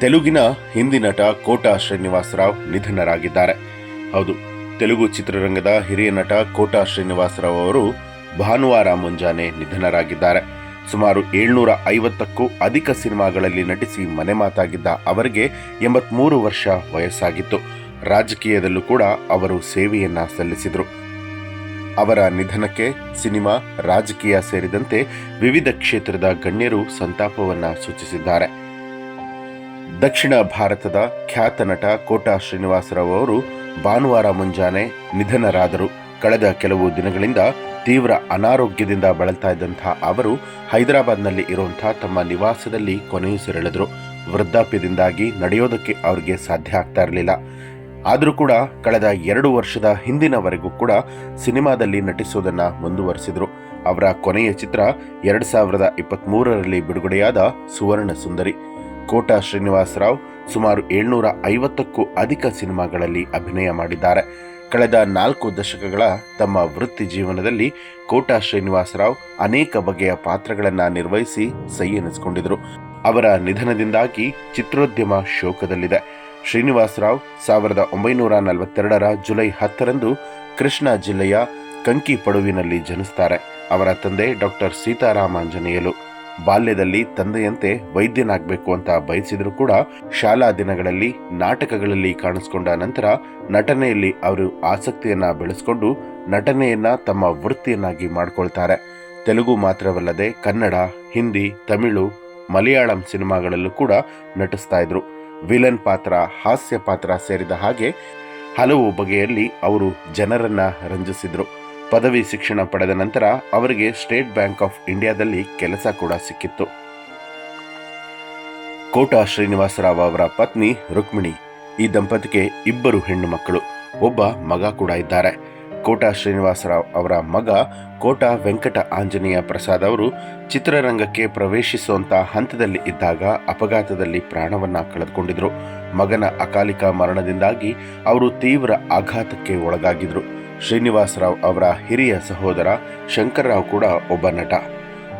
ತೆಲುಗಿನ ಹಿಂದಿ ನಟ ಕೋಟಾ ಶ್ರೀನಿವಾಸರಾವ್ ನಿಧನರಾಗಿದ್ದಾರೆ. ಹೌದು, ತೆಲುಗು ಚಿತ್ರರಂಗದ ಹಿರಿಯ ನಟ ಕೋಟಾ ಶ್ರೀನಿವಾಸರಾವ್ ಅವರು ಭಾನುವಾರ ಮುಂಜಾನೆ ನಿಧನರಾಗಿದ್ದಾರೆ. ಸುಮಾರು ಏಳ್ನೂರ ಐವತ್ತಕ್ಕೂ ಅಧಿಕ ಸಿನಿಮಾಗಳಲ್ಲಿ ನಟಿಸಿ ಮನೆ ಮಾತಾಗಿದ್ದ ಅವರಿಗೆ ಎಂಬತ್ಮೂರು ವರ್ಷ ವಯಸ್ಸಾಗಿತ್ತು. ರಾಜಕೀಯದಲ್ಲೂ ಕೂಡ ಅವರು ಸೇವೆಯನ್ನ ಸಲ್ಲಿಸಿದರು. ಅವರ ನಿಧನಕ್ಕೆ ಸಿನಿಮಾ, ರಾಜಕೀಯ ಸೇರಿದಂತೆ ವಿವಿಧ ಕ್ಷೇತ್ರದ ಗಣ್ಯರು ಸಂತಾಪವನ್ನ ಸೂಚಿಸಿದ್ದಾರೆ. ದಕ್ಷಿಣ ಭಾರತದ ಖ್ಯಾತ ನಟ ಕೋಟಾ ಶ್ರೀನಿವಾಸರಾವ್ ಅವರು ಭಾನುವಾರ ಮುಂಜಾನೆ ನಿಧನರಾದರು. ಕಳೆದ ಕೆಲವು ದಿನಗಳಿಂದ ತೀವ್ರ ಅನಾರೋಗ್ಯದಿಂದ ಬಳಲ್ತಾ ಇದ್ದಂಥ ಅವರು ಹೈದರಾಬಾದ್ನಲ್ಲಿ ಇರುವಂತಹ ತಮ್ಮ ನಿವಾಸದಲ್ಲಿ ಕೊನೆಯುಸಿರೆಳೆದರು ವೃದ್ಧಾಪ್ಯದಿಂದಾಗಿ ನಡೆಯೋದಕ್ಕೆ ಅವರಿಗೆ ಸಾಧ್ಯ ಆಗ್ತಾ ಇರಲಿಲ್ಲ. ಆದರೂ ಕೂಡ ಕಳೆದ ಎರಡು ವರ್ಷದ ಹಿಂದಿನವರೆಗೂ ಕೂಡ ಸಿನಿಮಾದಲ್ಲಿ ನಟಿಸೋದನ್ನು ಮುಂದುವರೆಸಿದರು. ಅವರ ಕೊನೆಯ ಚಿತ್ರ ಎರಡು ಸಾವಿರದ ಇಪ್ಪತ್ತ್ಮೂರರಲ್ಲಿ ಬಿಡುಗಡೆಯಾದ ಸುವರ್ಣ ಸುಂದರಿ. ಕೋಟಾ ಶ್ರೀನಿವಾಸರಾವ್ ಸುಮಾರು ಏಳ್ನೂರ ಐವತ್ತಕ್ಕೂ ಅಧಿಕ ಸಿನಿಮಾಗಳಲ್ಲಿ ಅಭಿನಯ ಮಾಡಿದ್ದಾರೆ. ಕಳೆದ ನಾಲ್ಕು ದಶಕಗಳ ತಮ್ಮ ವೃತ್ತಿ ಜೀವನದಲ್ಲಿ ಕೋಟಾ ಶ್ರೀನಿವಾಸರಾವ್ ಅನೇಕ ಬಗೆಯ ಪಾತ್ರಗಳನ್ನು ನಿರ್ವಹಿಸಿ ಸೈ ಎನಿಸಿಕೊಂಡಿದ್ರು ಅವರ ನಿಧನದಿಂದಾಗಿ ಚಿತ್ರೋದ್ಯಮ ಶೋಕದಲ್ಲಿದೆ. ಶ್ರೀನಿವಾಸರಾವ್ ಸಾವಿರದ ಒಂಬೈನೂರ ನಲವತ್ತೆರಡರ ಜುಲೈ ಹತ್ತರಂದು ಕೃಷ್ಣಾ ಜಿಲ್ಲೆಯ ಕಂಕಿ ಪಡುವಿನಲ್ಲಿ ಜನಿಸ್ತಾರೆ. ಅವರ ತಂದೆ ಡಾಕ್ಟರ್ ಸೀತಾರಾಮಾಂಜನೇಯಲು. ಬಾಲ್ಯದಲ್ಲಿ ತಂದೆಯಂತೆ ವೈದ್ಯನಾಗಬೇಕು ಅಂತ ಬಯಸಿದ್ರು ಕೂಡ ಶಾಲಾ ದಿನಗಳಲ್ಲಿ ನಾಟಕಗಳಲ್ಲಿ ಕಾಣಿಸಿಕೊಂಡ ನಂತರ ನಟನೆಯಲ್ಲಿ ಅವರು ಆಸಕ್ತಿಯನ್ನ ಬೆಳೆಸಿಕೊಂಡು ನಟನೆಯನ್ನ ತಮ್ಮ ವೃತ್ತಿಯನ್ನಾಗಿ ಮಾಡಿಕೊಳ್ತಾರೆ. ತೆಲುಗು ಮಾತ್ರವಲ್ಲದೆ ಕನ್ನಡ, ಹಿಂದಿ, ತಮಿಳು, ಮಲಯಾಳಂ ಸಿನಿಮಾಗಳಲ್ಲೂ ಕೂಡ ನಟಿಸ್ತಾ ಇದ್ರು. ವಿಲನ್ ಪಾತ್ರ, ಹಾಸ್ಯ ಪಾತ್ರ ಸೇರಿದ ಹಾಗೆ ಹಲವು ಬಗೆಯಲ್ಲಿ ಅವರು ಜನರನ್ನ ರಂಜಿಸಿದ್ರು. ಪದವಿ ಶಿಕ್ಷಣ ಪಡೆದ ನಂತರ ಅವರಿಗೆ ಸ್ಟೇಟ್ ಬ್ಯಾಂಕ್ ಆಫ್ ಇಂಡಿಯಾದಲ್ಲಿ ಕೆಲಸ ಕೂಡ ಸಿಕ್ಕಿತ್ತು. ಕೋಟಾ ಶ್ರೀನಿವಾಸರಾವ್ ಅವರ ಪತ್ನಿ ರುಕ್ಮಿಣಿ, ಈ ದಂಪತಿಗೆ ಇಬ್ಬರು ಹೆಣ್ಣು ಮಕ್ಕಳು, ಒಬ್ಬ ಮಗ ಕೂಡ ಇದ್ದಾರೆ. ಕೋಟಾ ಶ್ರೀನಿವಾಸರಾವ್ ಅವರ ಮಗ ಕೋಟಾ ವೆಂಕಟ ಆಂಜನೇಯ ಪ್ರಸಾದ್ ಅವರು ಚಿತ್ರರಂಗಕ್ಕೆ ಪ್ರವೇಶಿಸುವಂತ ಹಂತದಲ್ಲಿ ಇದ್ದಾಗ ಅಪಘಾತದಲ್ಲಿ ಪ್ರಾಣವನ್ನ ಕಳೆದುಕೊಂಡಿದ್ರು. ಮಗನ ಅಕಾಲಿಕ ಮರಣದಿಂದಾಗಿ ಅವರು ತೀವ್ರ ಆಘಾತಕ್ಕೆ ಒಳಗಾಗಿದ್ರು. ಶ್ರೀನಿವಾಸರಾವ್ ಅವರ ಹಿರಿಯ ಸಹೋದರ ಶಂಕರರಾವ್ ಕೂಡ ಒಬ್ಬ ನಟ.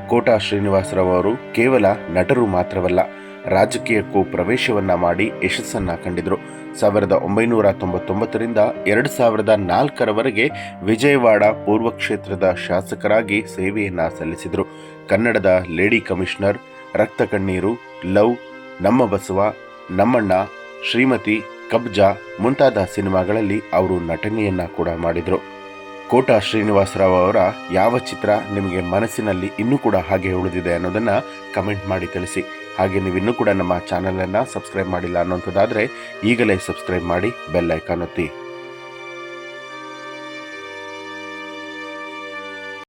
ಕೋಟಾ ಶ್ರೀನಿವಾಸರಾವ್ ಅವರು ಕೇವಲ ನಟರು ಮಾತ್ರವಲ್ಲ ರಾಜಕೀಯಕ್ಕೂ ಪ್ರವೇಶವನ್ನ ಮಾಡಿ ಯಶಸ್ಸನ್ನ ಕಂಡಿದ್ರು. ಸಾವಿರದ ಒಂಬೈನೂರ ತೊಂಬತ್ತೊಂಬತ್ತರಿಂದ ಎರಡು ಸಾವಿರದ ನಾಲ್ಕರವರೆಗೆ ವಿಜಯವಾಡ ಪೂರ್ವ ಕ್ಷೇತ್ರದ ಶಾಸಕರಾಗಿ ಸೇವೆಯನ್ನ ಸಲ್ಲಿಸಿದರು. ಕನ್ನಡದ ಲೇಡಿ ಕಮಿಷನರ್, ರಕ್ತ ಕಣ್ಣೀರು, ಲವ್, ನಮ್ಮ ಬಸವ, ನಮ್ಮಣ್ಣ, ಶ್ರೀಮತಿ ಕಬ್ಜಾ ಮುಂತಾದ ಸಿನಿಮಾಗಳಲ್ಲಿ ಅವರು ನಟನೆಯನ್ನ ಕೂಡ ಮಾಡಿದರು. ಕೋಟಾ ಶ್ರೀನಿವಾಸರಾವ್ ಅವರ ಯಾವ ಚಿತ್ರ ನಿಮಗೆ ಮನಸ್ಸಿನಲ್ಲಿ ಇನ್ನೂ ಕೂಡ ಹಾಗೆ ಉಳಿದಿದೆ ಅನ್ನೋದನ್ನು ಕಮೆಂಟ್ ಮಾಡಿ ತಿಳಿಸಿ. ಹಾಗೆ ನೀವು ಇನ್ನೂ ಕೂಡ ನಮ್ಮ ಚಾನಲನ್ನು ಸಬ್ಸ್ಕ್ರೈಬ್ ಮಾಡಿಲ್ಲ ಅನ್ನೋಂಥದ್ದಾದರೆ ಈಗಲೇ ಸಬ್ಸ್ಕ್ರೈಬ್ ಮಾಡಿ ಬೆಲ್ ಐಕಾನ್ ಒತ್ತಿ.